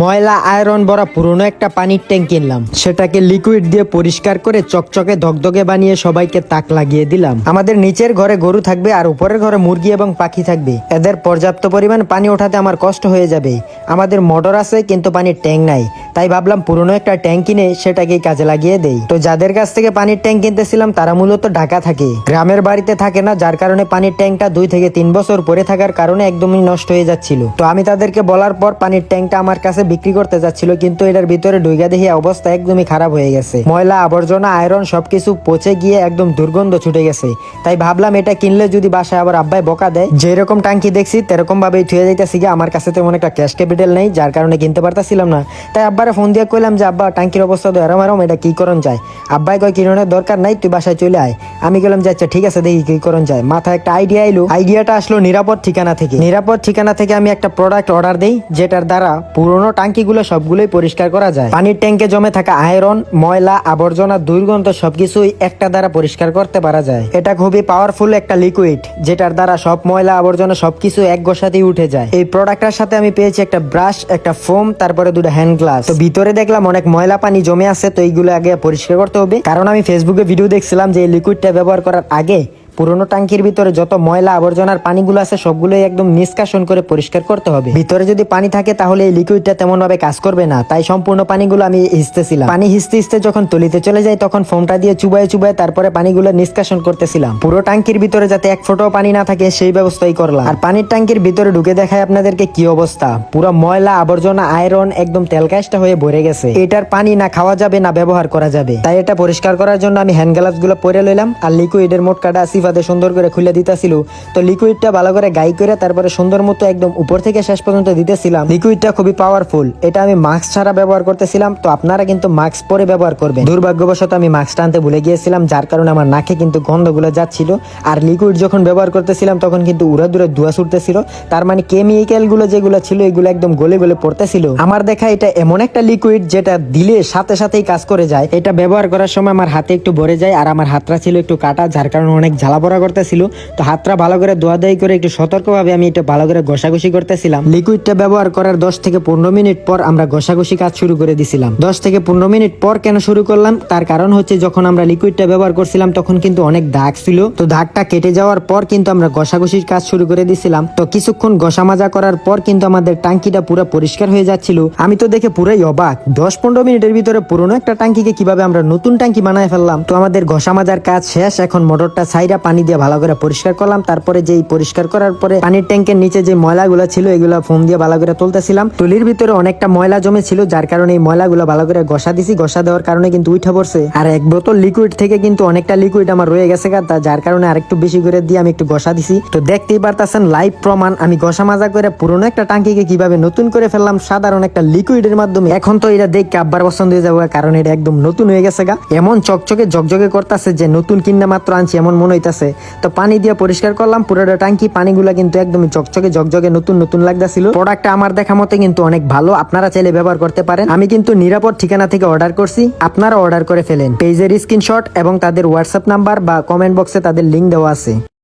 ময়লা, আয়রন ভরা পুরনো একটা পানির ট্যাঙ্ক কিনলাম। সেটাকে লিকুইড দিয়ে পরিষ্কার করে চকচকে ধকধকে বানিয়ে সবাইকে তাক লাগিয়ে দিলাম। আমাদের নিচের ঘরে গরু থাকবে আর উপরের ঘরে মুরগি এবং পাখি থাকবে। এদের পর্যাপ্ত পরিমাণ পানি ওঠাতে আমার কষ্ট হয়ে যাবে। আমাদের মোটর আছে, কিন্তু পানির ট্যাঙ্ক নাই। তাই ভাবলাম পুরনো একটা ট্যাঙ্ক কিনে সেটাকেই কাজে লাগিয়ে দেই। তো যাদের কাছ থেকে পানির ট্যাঙ্ক কিনতেছিলাম, তারা মূলত ঢাকা থাকে। গ্রামের বাড়িতে থাকে না, যার কারণে পানির ট্যাঙ্কটা দুই থেকে তিন বছর পরে থাকার কারণে একদমই নষ্ট হয়ে যাচ্ছিল। তো আমি তাদেরকে বলার পর পানির ট্যাঙ্কটা আমার কাছে বিক্রি করতে যাচ্ছিল, কিন্তু এটার ভিতরে ডুইগা দেখি অবস্থা একদমই খারাপ হয়ে গেছে। ময়লা, আবর্জনা, আয়রন সবকিছু পচে গিয়ে একদম দুর্গন্ধ ছুটে গেছে। তাই ভাবলাম এটা কিনলে যদি বাসায় আবার আব্বাই বকা দেয়, যেরকম টাঙ্কি দেখছি তেরকম ভাবেই থুয়ে যাইতেছি আমার কাছে তেমন একটা ক্যাশ নেই, যার কারণে কিনতে পারতাছিলাম না। তাই আব্বারে ফোন দিয়ে কইলাম যে, আব্বা, টাঙ্কির অবস্থা তো এরম এরম, এটা কি করণ যায়? আব্বাই কয়, কিরণের দরকার নাই, তুই বাসায় চলে আয়। আমি গেলাম যে আচ্ছা ঠিক আছে, দেখি কি করণ যায়। মাথায় একটা আইডিয়া আইলো আইডিয়াটা আসলো নিরাপদ ঠিকানা থেকে। নিরাপদ ঠিকানা থেকে আমি একটা প্রোডাক্ট অর্ডার দেই, যেটার দ্বারা পুরনো টাঙ্কিগুলো সবগুলোই পরিষ্কার করা যায়। পানির ট্যাঙ্কে জমে থাকা আয়রন ময়লা, আবর্জনা, দুর্গন্ধ সবকিছুই একটা দ্বারা পরিষ্কার করতে পারা যায়। এটা খুবই পাওয়ারফুল একটা লিকুইড যেটার দ্বারা সব ময়লা, আবর্জনা সবকিছু এক গোসাতেই উঠে যায়। এই প্রোডাক্টটার সাথে আমি পেয়েছি একটা ব্রাশ একটা ফোম তারপরে দুটো হ্যান্ড গ্লাস তো ভিতরে দেখলাম অনেক ময়লা পানি জমে আছে, তো এইগুলো আগে পরিষ্কার করতে হবে। কারণ আমি ফেসবুকে ভিডিও দেখছিলাম যে এই লিকুইডটা ব্যবহার করার আগে পুরোনো টাঙ্কির ভিতরে যত ময়লা আবর্জনার পানিগুলো আছে, সবগুলোই একদম নিষ্কাশন করে পরিষ্কার করতে হবে। ভিতরে যদি পানি থাকে, তাহলে এই লিকুইডটা তেমন ভাবে কাজ করবে না। তাই সম্পূর্ণ পানিগুলো আমি হিসতেছিলাম পানি হিসতে হিসতে যখন তলিতে চলে যায় তখন ফোমটা দিয়ে চুবাই চুবাই তারপরে পানিগুলো নিষ্কাশন করতেছিলাম। পুরো ট্যাঙ্কির ভিতরে যাতে এক ফোঁটাও পানি না থাকে, সেই ব্যবস্থাই করলাম। আর পানির ট্যাঙ্কির ভিতরে ঢুকে দেখায় আপনাদেরকে কি অবস্থা। পুরো ময়লা, আবর্জনা, আয়রন একদম তেলকাশটা হয়ে ভরে গেছে। এটার পানি না খাওয়া যাবে, না ব্যবহার করা যাবে। তাই এটা পরিষ্কার করার জন্য আমি হ্যান্ড গ্লাভসগুলো পরে লইলাম। আর লিকুইডের মোট কাটা মোটকাটা সিফাতে সুন্দর করে খুলে দিতেছিল। তো লিকুইডটা ভালো করে গাই করে তারপরে সুন্দর মতো একদম উপর থেকে শেষ পর্যন্ত দিতেছিলাম। লিকুইডটা খুবই পাওয়ারফুল এটা আমি মাস্ক ছাড়া ব্যবহার করতেছিলাম। তো আপনারা কিন্তু মাস্ক পরে ব্যবহার করবেন। দুর্ভাগ্যবশত আমি মাস্কটা আনতে ভুলে গিয়েছিলাম, যার কারণে আমার নাকে কিন্তু গন্ধগুলো যাচ্ছিল। আর লিকুইড যখন ব্যবহার করতেছিলাম, তখন কিন্তু উড়া দূরে ধোয়া ছুটতেছিল। তার মানে কেমিক্যালগুলো যেগুলো ছিল, এগুলো একদম গলে গলে পড়তেছিল। আমার দেখা এটা এমন একটা লিকুইড যেটা দিলে সাথে সাথেই কাজ করে যায়। এটা ব্যবহার করার সময় আমার হাতে একটু ভরে যায়, আর আমার হাতটা ছিল একটু কাটা, যার কারণে অনেক ঝালা পড়া করতেছিল। তো হাতটা ভালো করে ধোয়া দাই করে একটু সতর্কভাবে আমি এটা ভালো করে ঘষাঘষি করতেছিলাম। লিকুইডটা ব্যবহার করার দশ থেকে পনেরো মিনিট পর আমরা ঘষাঘষি কাজ শুরু করে দিছিলাম। দশ থেকে পনেরো মিনিট পর কেন শুরু করলাম? তার কারণ হচ্ছে যখন আমরা লিকুইডটা ব্যবহার করছিলাম, তখন কিন্তু অনেক দাগ ছিল। তো দাগটা কেটে যাওয়ার পর কিন্তু আমরা ঘষাঘষির কাজ শুরু করে দিছিলাম। তো কিছুক্ষণ ঘষা মাজা করার পর কিন্তু আমাদের টাঙ্কিটা পুরো পরিষ্কার হয়ে যাচ্ছিল। আমি তো দেখে পুরাই অবাক। দশ পনেরো মিনিটের ভিতরে পুরনো একটা টাঙ্কিকে কীভাবে আমরা নতুন টাঙ্কি বানায় ফেললাম? তো আমাদের ঘষা মাজার কাজ শেষ, এখন মোটরটা সাইডা পানি দিয়ে ভালো করে পরিষ্কার করলাম। তারপরে যেই পরিষ্কার করার পরে পানির ট্যাঙ্কের নিচে যে ময়লাগুলো ছিল, এগুলো ফোন দিয়ে ভালো করে তুলতেছিলাম। তুলির ভিতরে অনেকটা ময়লা জমে ছিল, যার কারণে এই ময়লাগুলো ভালো করে ঘষা দিছি। ঘষা দেওয়ার কারণে কিন্তু উঠে পড়ছে। আর এক বোতল লিকুইড থেকে কিন্তু অনেকটা লিকুইড আমার রয়ে গেছে তা যার কারণে আরেকটু বেশি করে দিয়ে আমি একটু ঘষা দিছি। তো দেখতেই পারতাছেন লাইভ প্রমাণ। আমি ঘষা মাজা করে পুরনো একটা টাঙ্কিকে কীভাবে নতুন করে ফেললাম, সাধারণ একটা লিকুইডের মাধ্যমে। এখন তো এটা দেখে আব্বার পছন্দ হয়ে যাব কারণ এটা একদম নতুন হয়ে গেছে গা। এমন চকচকে জকজকে করতেছে যে নতুন কিনা মাত্র আনছি, এমন মনে হইতাছে তো পানি দিয়ে পরিষ্কার করলাম, পুরোটা টাঙ্কি, পানিগুলো কিন্তু একদমই চকচকে, ঝকঝকে, নতুন নতুন লাগতেছিল। প্রোডাক্টটা আমার দেখা মতে কিন্তু অনেক ভালো, আপনারা চাইলে ব্যবহার করতে পারেন। আমি কিন্তু নিরাপদ ঠিকানা থেকে অর্ডার করছি, আপনারা অর্ডার করে ফেলেন। পেজের স্ক্রিনশট এবং তাদের হোয়াটসঅ্যাপ নাম্বার বা কমেন্ট বক্সে তাদের লিঙ্ক দেওয়া আছে।